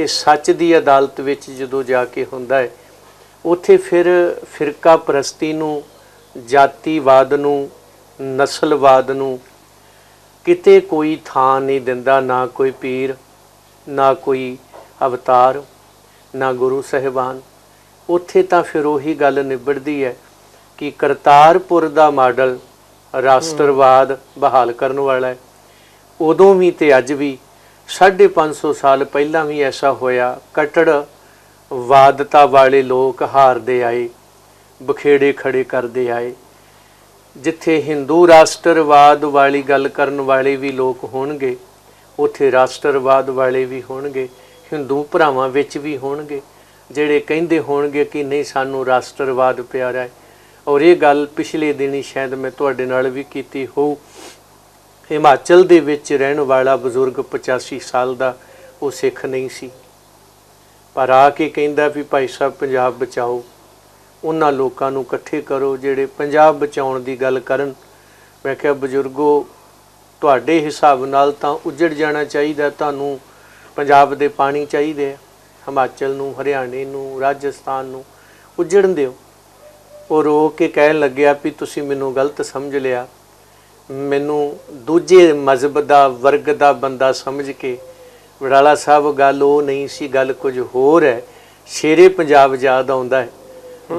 ਤੇ ਸੱਚ ਦੀ ਅਦਾਲਤ ਵਿੱਚ ਜਦੋਂ ਜਾ ਕੇ ਹੁੰਦਾ ਹੈ, ਉੱਥੇ ਫਿਰ ਫਿਰਕਾ ਪ੍ਰਸਤੀ ਨੂੰ, ਜਾਤੀਵਾਦ ਨੂੰ, ਨਸਲਵਾਦ ਨੂੰ ਕਿਤੇ ਕੋਈ ਥਾਂ ਨਹੀਂ ਦਿੰਦਾ, ਨਾ ਕੋਈ ਪੀਰ, ਨਾ ਕੋਈ ਅਵਤਾਰ, ਨਾ ਗੁਰੂ ਸਹਿਬਾਨ। ਉੱਥੇ ਤਾਂ ਫਿਰ ਉਹੀ ਗੱਲ ਨਿਬੜਦੀ ਹੈ ਕਿ ਕਰਤਾਰਪੁਰ ਦਾ ਮਾਡਲ ਰਾਸ਼ਟਰਵਾਦ ਬਹਾਲ ਕਰਨ ਵਾਲਾ ਹੈ। ਉਦੋਂ ਵੀ ਤੇ ਅੱਜ ਵੀ 550 ਸਾਲ ਪਹਿਲਾਂ ਵੀ ਐਸਾ ਹੋਇਆ। ਕਟੜ ਵਾਦਤਾ ਵਾਲੇ ਲੋਕ ਹਾਰਦੇ ਆਏ, ਬਖੇੜੇ ਖੜੇ ਕਰਦੇ ਆਏ। ਜਿੱਥੇ ਹਿੰਦੂ ਰਾਸ਼ਟਰਵਾਦ ਵਾਲੀ ਗੱਲ ਕਰਨ ਵਾਲੇ ਵੀ ਲੋਕ ਹੋਣਗੇ, ਉੱਥੇ ਰਾਸ਼ਟਰਵਾਦ ਵਾਲੇ ਵੀ ਹੋਣਗੇ, ਹਿੰਦੂ ਭਰਾਵਾਂ ਵਿੱਚ ਵੀ ਹੋਣਗੇ, ਜਿਹੜੇ ਕਹਿੰਦੇ ਹੋਣਗੇ ਕਿ ਨਹੀਂ, ਸਾਨੂੰ ਰਾਸ਼ਟਰਵਾਦ ਪਿਆਰਾ ਹੈ। ਔਰ ਇਹ ਗੱਲ ਪਿਛਲੇ ਦਿਨੀ ਸ਼ਾਇਦ ਮੈਂ ਤੁਹਾਡੇ ਨਾਲ ਵੀ ਕੀਤੀ ਹੋਊ। ਹਿਮਾਚਲ ਦੇ ਵਿੱਚ ਰਹਿਣ ਵਾਲਾ ਬਜ਼ੁਰਗ 85 ਸਾਲ ਦਾ, ਉਹ ਸਿੱਖ ਨਹੀਂ ਸੀ। ਪਰ ਆ ਕੇ ਕਹਿੰਦਾ ਵੀ ਭਾਈ ਸਾਹਿਬ, ਪੰਜਾਬ ਬਚਾਓ। ਉਹਨਾਂ ਲੋਕਾਂ ਨੂੰ ਇਕੱਠੇ ਕਰੋ, ਜਿਹੜੇ ਪੰਜਾਬ ਬਚਾਉਣ ਦੀ ਗੱਲ ਕਰਨ। ਮੈਂ ਕਿਹਾ, ਬਜ਼ੁਰਗੋ, ਤੁਹਾਡੇ ਹਿਸਾਬ ਨਾਲ ਤਾਂ ਉੱਜੜ ਜਾਣਾ ਚਾਹੀਦਾ, ਤੁਹਾਨੂੰ ਪੰਜਾਬ ਦੇ ਪਾਣੀ ਚਾਹੀਦੇ ਆ। ਹਿਮਾਚਲ ਨੂੰ, ਹਰਿਆਣੇ ਨੂੰ, ਰਾਜਸਥਾਨ ਨੂੰ ਉੱਜੜਨ ਦਿਓ। ਉਹ ਰੋ ਕੇ ਕਹਿਣ ਲੱਗਿਆ ਵੀ ਤੁਸੀਂ ਮੈਨੂੰ ਗਲਤ ਸਮਝ ਲਿਆ। ਮੈਨੂੰ ਦੂਜੇ ਮਜ਼ਹਬ ਦਾ ਵਰਗ ਦਾ ਬੰਦਾ ਸਮਝ ਕੇ ਵਡਾਲਾ ਸਾਹਿਬ ਗੱਲ ਉਹ ਨਹੀਂ ਸੀ ਗੱਲ ਕੁਝ ਹੋਰ ਹੈ। ਸ਼ੇਰੇ ਪੰਜਾਬ ਯਾਦ ਆਉਂਦਾ ਹੈ।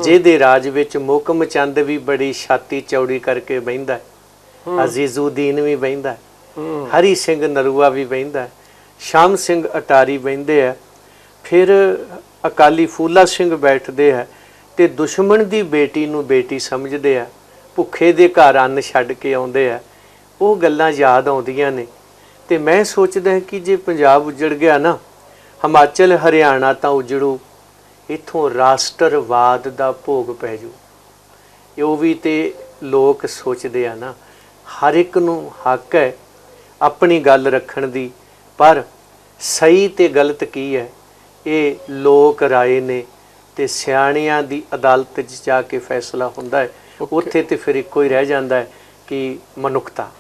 ਜਿਹਦੇ ਰਾਜ ਵਿੱਚ ਮੁਕਮ ਚੰਦ ਵੀ ਬੜੀ ਛਾਤੀ ਚੌੜੀ ਕਰਕੇ ਬਹਿੰਦਾ ਹੈ। ਅਜ਼ੀਜ਼ੁਦੀਨ ਵੀ ਬਹਿੰਦਾ ਹੈ। ਹਰੀ ਸਿੰਘ ਨਰੂਆ ਵੀ ਬਹਿੰਦਾ ਹੈ। ਸ਼ਾਮ ਸਿੰਘ ਅਟਾਰੀ ਬਹਿੰਦੇ ਆ ਫਿਰ ਅਕਾਲੀ ਫੂਲਾ ਸਿੰਘ ਬੈਠਦੇ ਆ ਤੇ ਦੁਸ਼ਮਣ ਦੀ ਬੇਟੀ ਨੂੰ ਬੇਟੀ ਸਮਝਦੇ ਆ ਭੁੱਖੇ ਦੇ ਘਰ ਅੰਨ ਛੱਡ ਕੇ ਆਉਂਦੇ ਆ, ਉਹ ਗੱਲਾਂ ਯਾਦ ਆਉਂਦੀਆਂ ਨੇ। ਤੇ ਮੈਂ ਸੋਚਦਾ ਕਿ ਜੇ ਪੰਜਾਬ ਉਜੜ ਗਿਆ ਨਾ, ਹਿਮਾਚਲ, ਹਰਿਆਣਾ ਤਾਂ ਉਜੜੂ। ਇਥੋਂ ਰਾਸ਼ਟਰਵਾਦ ਦਾ ਭੋਗ ਪੈ ਜੂ। ਇਹ ਉਹ ਵੀ ਤੇ ਲੋਕ ਸੋਚਦੇ ਆ ਨਾ, ਹਰ ਇੱਕ ਨੂੰ ਹੱਕ ਹੈ ਆਪਣੀ ਗੱਲ ਰੱਖਣ ਦੀ, ਪਰ ਸਹੀ ਤੇ ਗਲਤ ਕੀ ਹੈ? ਇਹ ਲੋਕ ਰਾਏ ਨੇ ਤੇ ਸਿਆਣਿਆਂ ਦੀ ਅਦਾਲਤ 'ਚ ਜਾ ਕੇ ਫੈਸਲਾ ਹੁੰਦਾ ਹੈ। ਉੱਥੇ ਤੇ ਫਿਰ ਇੱਕੋ ਹੀ ਰਹਿ ਜਾਂਦਾ ਹੈ ਕਿ ਮਨੁੱਖਤਾ।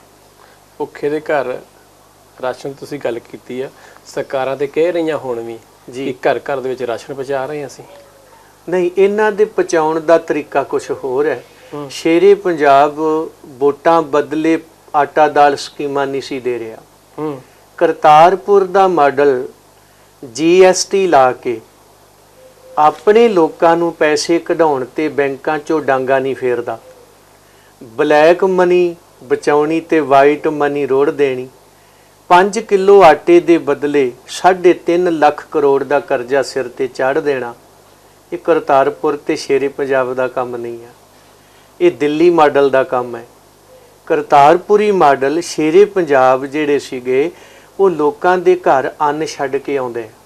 ਭੁੱਖੇ ਦੇ ਘਰ ਰਾਸ਼ਨ ਤੁਸੀਂ ਗੱਲ ਕੀਤੀ ਆ ਸਰਕਾਰਾਂ ਤੇ ਕਹਿ ਰਹੀਆਂ ਹੁਣ ਵੀ ਜੀ। ਕਿ ਘਰ ਘਰ ਦੇ ਵਿੱਚ ਰਾਸ਼ਨ ਪਹੁੰਚਾ ਰਹੇ ਅਸੀਂ। ਨਹੀਂ ਇਹਨਾਂ ਦੇ ਪਹੁੰਚਾਉਣ ਦਾ ਤਰੀਕਾ ਕੁਝ ਹੋਰ ਹੈ। ਸ਼ੇਰੇ ਪੰਜਾਬ ਵੋਟਾਂ ਬਦਲੇ ਆਟਾ ਦਾਲ ਸਕੀਮਾਂ ਨਹੀਂ ਸੀ ਦੇ ਰਿਹਾ। ਹੂੰ। ਕਰਤਾਰਪੁਰ ਦਾ ਮਾਡਲ ਜੀਐਸਟੀ ਲਾ ਕੇ ਆਪਣੇ ਲੋਕਾਂ ਨੂੰ ਪੈਸੇ ਕਢਾਉਣ ਤੇ ਬੈਂਕਾਂ 'ਚੋਂ ਡਾਂਗਾ ਨਹੀਂ ਫੇਰਦਾ। ਬਲੈਕ ਮਨੀ, ਬਚਾਉਣੀ ਤੇ ਵਾਈਟ ਮਨੀ ਰੋੜ ਦੇਣੀ। 5 ਕਿਲੋ ਆਟੇ ਦੇ ਬਦਲੇ 3.5 ਲੱਖ ਕਰੋੜ ਦਾ ਕਰਜ਼ਾ ਸਿਰ ਤੇ ਚਾੜ ਦੇਣਾ। ਇਹ ਕਰਤਾਰਪੁਰ ਤੇ ਸ਼ੇਰੇ ਪੰਜਾਬ ਦਾ ਕੰਮ ਨਹੀਂ ਆ। ਇਹ ਦਿੱਲੀ ਮਾਡਲ ਦਾ ਕੰਮ ਹੈ। ਕਰਤਾਰਪੁਰੀ ਮਾਡਲ ਸ਼ੇਰੇ ਪੰਜਾਬ ਜਿਹੜੇ ਸੀਗੇ, ਉਹ ਲੋਕਾਂ ਦੇ ਘਰ ਅੰਨ ਛੱਡ ਕੇ ਆਉਂਦੇ ਆ।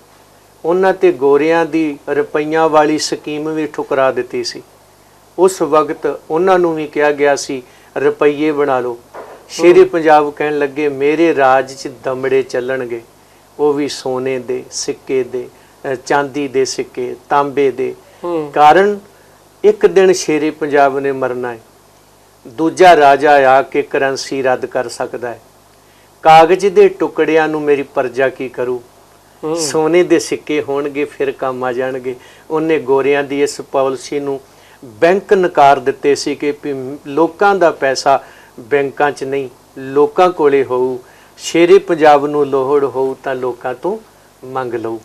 ਉਹਨਾਂ ਤੇ ਗੋਰਿਆਂ ਦੀ ਰੁਪਈਆਂ ਵਾਲੀ ਸਕੀਮ ਵੀ ਠੁਕਰਾ ਦਿੱਤੀ ਸੀ। ਉਸ ਵਕਤ ਉਹਨਾਂ ਨੂੰ ਵੀ ਕਿਹਾ ਗਿਆ ਸੀ ਰੁਪਈਏ ਬਣਾ ਲਓ। ਸ਼ੇਰੇ ਪੰਜਾਬ ਕਹਿਣ ਲੱਗੇ ਮੇਰੇ ਰਾਜ 'ਚ ਦਮੜੇ ਚੱਲਣਗੇ। ਉਹ ਵੀ ਸੋਨੇ ਦੇ ਸਿੱਕੇ ਦੇ ਚਾਂਦੀ ਦੇ ਸਿੱਕੇ ਤਾਂਬੇ ਦੇ। ਕਾਰਨ ਇੱਕ ਦਿਨ ਸ਼ੇਰੇ ਪੰਜਾਬ ਨੇ ਮਰਨਾ ਹੈ। ਦੂਜਾ ਰਾਜਾ ਆ ਕੇ ਕਰੰਸੀ ਰੱਦ ਕਰ ਸਕਦਾ ਹੈ। ਕਾਗਜ਼ ਦੇ ਟੁਕੜਿਆਂ ਨੂੰ ਮੇਰੀ ਪਰਜਾ ਕੀ ਕਰੂ? ਸੋਨੇ ਦੇ ਸਿੱਕੇ ਹੋਣਗੇ, ਫਿਰ ਕੰਮ ਆ ਜਾਣਗੇ। ਉਹਨੇ ਗੋਰਿਆਂ ਦੀ ਇਸ ਪਾਲਿਸੀ ਨੂੰ ਬੈਂਕ ਨਕਾਰ ਦਿੱਤੇ ਸੀ ਕਿ ਵੀ ਲੋਕਾਂ ਦਾ ਪੈਸਾ ਬੈਂਕਾਂ 'ਚ ਨਹੀਂ, ਲੋਕਾਂ ਕੋਲੇ ਹੋਊ। ਸ਼ੇਰੇ ਪੰਜਾਬ ਨੂੰ ਲੋਹੜ ਹੋਊ ਤਾਂ ਲੋਕਾਂ ਤੋਂ ਮੰਗ ਲਊ।